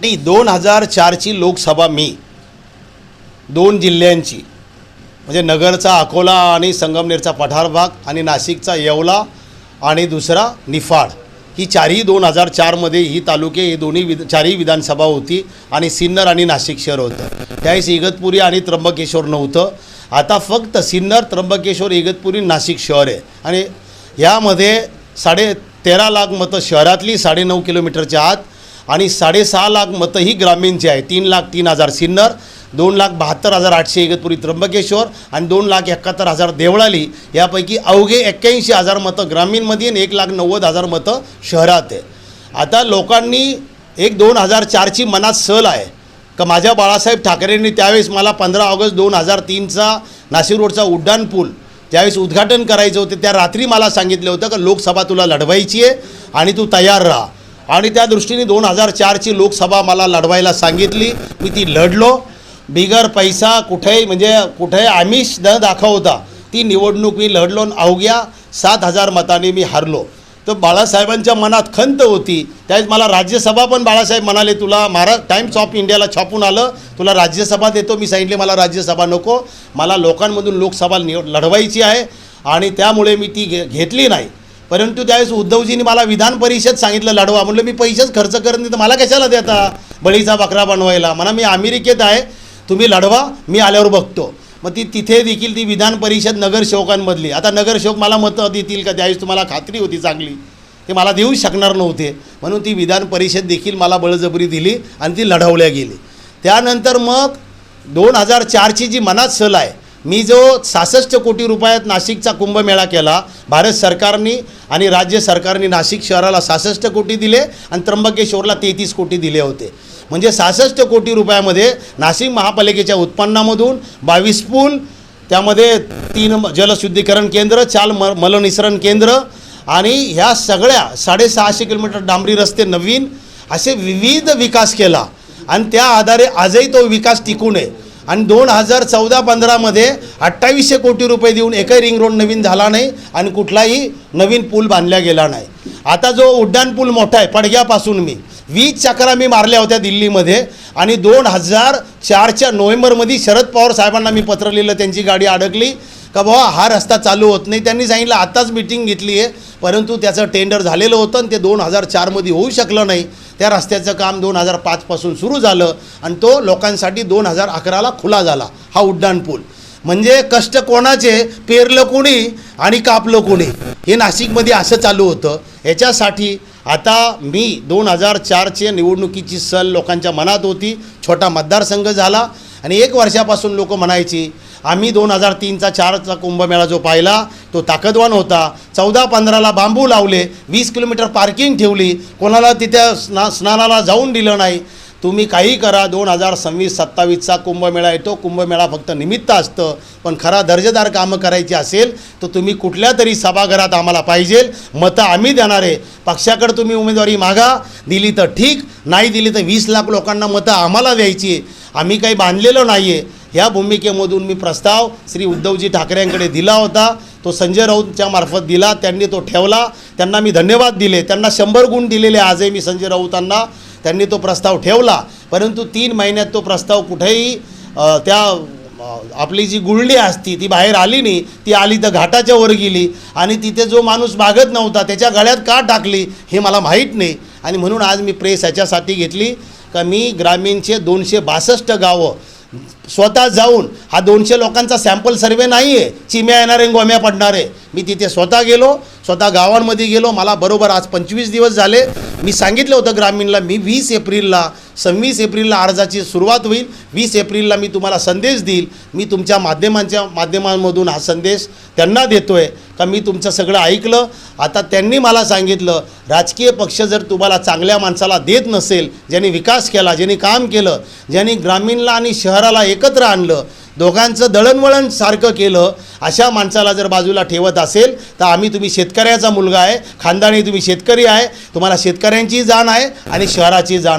नाही दोन हजार चारची लोकसभा मी. दोन जिल्ह्यांची. म्हणजे नगरचा अकोला आणि संगमनेरचा पठार भाग आणि नाशिकचा येवला आणि दुसरा निफाड. ही चारही दोन हजार चारमध्ये ही तालुके ही दोन्ही विध चारही विधानसभा होती आणि सिन्नर आणि नाशिक शहर होतं. त्यावेळेस इगतपुरी आणि त्र्यंबकेश्वर नव्हतं. आता फक्त सिन्नर त्र्यंबकेश्वर इगतपुरी नाशिक शहर आहे. आणि यामध्ये साडे तेरा लाख मतं शहरातली साडेनऊ किलोमीटरच्या आत आणि साडेसहा लाख मतंही ग्रामीणची आहे. तीन लाख तीन हजार सिन्नर दोन लाख बहात्तर हजार आठशे इगतपुरी त्र्यंबकेश्वर आणि दोन लाख एकाहत्तर हजार देवळाली. यापैकी अवघे एक्क्याऐंशी हजार मतं ग्रामीणमध्ये आणि एक लाख नव्वद हजार मतं शहरात आहे. आता लोकांनी एक दोन हजार चारची मनात सल आहे. का माझ्या बाळासाहेब ठाकरेंनी त्यावेळेस मला पंधरा ऑगस्ट दोन हजार तीनचा नाशिक रोडचा उड्डाण पूल ज्यावेळेस उद्घाटन करायचं होते. त्या रात्री मला सांगितलं होतं का लोकसभा तुला लढवायची आहे आणि तू तयार राहा. आणि त्या दृष्टीने दोन हजार चारची लोकसभा मला लढवायला सांगितली. मी ती लढलो. बिगर पैसा कुठेही म्हणजे कुठेही आमिष न दाखवता ती निवडणूक मी लढलो अवघ्या सात हजार मतांनी मी हरलो. तर बाळासाहेबांच्या मनात खंत होती. त्यावेळेस मला राज्यसभा पण बाळासाहेब म्हणाले तुला महारा टाईम्स ऑफ इंडियाला छापून आलं. तुला राज्यसभा देतो. मी सांगितले मला राज्यसभा नको. मला लोकांमधून लोकसभा निव लढवायची आहे आणि त्यामुळे मी ती घे घेतली नाही. परंतु त्यावेळेस उद्धवजींनी मला विधान परिषद सांगितलं लढवा. म्हणलं मी पैसेच खर्च करत नाही तर मला कशाला देता? बळीचा बकरा बनवायला. म्हणा मी अमेरिकेत आहे तुम्ही लढवा मी आल्यावर बघतो. मग ती तिथे देखील ती विधान परिषद नगरसेवकांमधली आता नगरसेवक मला मतं देतील का? त्यावेळेस तुम्हाला खात्री होती चांगली. ते मला देऊ शकणार नव्हते. म्हणून ती विधान परिषद देखील मला बळजबरी दिली आणि ती लढवल्या गेली. त्यानंतर मग दोन हजार चारची जी मनात सल आहे मी जो सहासष्ट कोटी रुपयात नाशिकचा कुंभमेळा केला भारत सरकारने आणि राज्य सरकारने नाशिक शहराला सहासष्ट कोटी दिले आणि त्र्यंबकेश्वरला तेहतीस कोटी दिले होते. म्हणजे सहासष्ट कोटी रुपयामध्ये नाशिक महापालिकेच्या उत्पन्नामधून बावीस पूल त्यामध्ये तीन जलशुद्धीकरण केंद्र चाल म मलनिसरण केंद्र आणि ह्या सगळ्या साडेसहाशे किलोमीटर डांबरी रस्ते नवीन असे विविध विकास केला. आणि त्या आधारे आजही तो विकास टिकून आहे. आणि दोन हजार चौदा पंधरामध्ये अठ्ठावीसशे कोटी रुपये देऊन एकही रिंग रोड नवीन झाला नाही आणि कुठलाही नवीन पूल बांधला गेला नाही. आता जो उड्डाण पूल मोठा आहे पडग्यापासून मी वीस चक्रा मी मारल्या होत्या दिल्लीमध्ये आणि दोन हजार चारच्या नोव्हेंबरमध्ये शरद पवार साहेबांना मी पत्र लिहिलं त्यांची गाडी अडकली का बाबा हा रस्ता चालू होत नाही. त्यांनी सांगितलं आत्ताच मिटिंग घेतली आहे. परंतु त्याचं टेंडर झालेलं होतं आणि ते दोन हजार चारमध्ये होऊ शकलं नाही. त्या रस्त्याचं काम दोन हजार पाचपासून सुरू झालं आणि तो लोकांसाठी दोन हजार अकराला खुला झाला हा उड्डाण पूल. म्हणजे कष्ट कोणाचे? पेरलं कोणी आणि कापलं कोणी? हे नाशिकमध्ये असं चालू होतं. याच्यासाठी आता मी दोन हजार चारचे निवडणुकीची सल लोकांच्या मनात होती. छोटा मतदारसंघ झाला. आणि एक वर्षापासून लोक म्हणायची आम्ही दोन हजार तीनचा चारचा कुंभमेळा जो पाहिला तो ताकदवान होता. चौदा पंधराला बांबू लावले वीस किलोमीटर पार्किंग ठेवली. कोणाला तिथे स्ना स्नानाला जाऊन दिलं नाही. तुम्ही काही करा दोन हजार सव्वीस सत्तावीसचा कुंभमेळा येतो. कुंभमेळा फक्त निमित्त असतं. पण खरा दर्जेदार कामं करायची असेल तर तुम्ही कुठल्या तरी सभागृहात आम्हाला पाहिजे. मतं आम्ही देणार आहे. पक्षाकडे तुम्ही उमेदवारी मागा. दिली तर ठीक. नाही दिली तर वीस लाख लोकांना मतं आम्हाला द्यायची आहे. आम्ही काही बांधलेलं नाही आहे ह्या भूमिकेमधून मी प्रस्ताव श्री उद्धवजी ठाकरेंकडे दिला होता. तो संजय राऊतच्या मार्फत दिला त्यांनी तो ठेवला. त्यांना मी धन्यवाद दिले. त्यांना शंभर गुण दिलेले आजही मी संजय राऊतांना त्यांनी तो प्रस्ताव ठेवला. परंतु तीन महिन्यात तो प्रस्ताव कुठेही त्या आपली जी गुळणी असती ती बाहेर आली नाही. ती आली तर घाटाच्या वर गेली. आणि तिथे जो माणूस मागत नव्हता त्याच्या गळ्यात का टाकली हे मला माहीत नाही. आणि म्हणून आज मी प्रेस याच्यासाठी घेतली. का मी ग्रामीणचे दोनशे बासष्ट गावं स्वतः जाऊन हा दोनशे लोकांचा सॅम्पल सर्वे नाही आहे चिम्या येणारे गोम्या पडणारे. मी तिथे स्वतः गेलो स्वतः गावांमध्ये गेलो मला बरोबर आज पंचवीस दिवस झाले. मी सांगितलं होतं ग्रामीणला मी वीस एप्रिलला सव्वीस एप्रिलला अर्जाची सुरुवात होईल. वीस एप्रिलला मी तुम्हाला संदेश देईल. मी तुमच्या माध्यमांच्या माध्यमांमधून हा संदेश त्यांना देतो आहे का मी तुमचं सगळं ऐकलं. आता त्यांनी मला सांगितलं राजकीय पक्ष जर तुम्हाला चांगल्या माणसाला देत नसेल ज्यांनी विकास केला ज्यांनी काम केलं ज्यांनी ग्रामीणला आणि शहराला एकत्र आणलं दोघांचं दळणवळण सारखं केलं अशा माणसाला जर बाजूला ठेवत असेल तर आम्ही तुम्ही शेतकऱ्याचा मुलगा आहे खानदानी तुम्ही शेतकरी आहे तुम्हाला शेतकऱ्यांची जाण आहे आणि शहराची जाण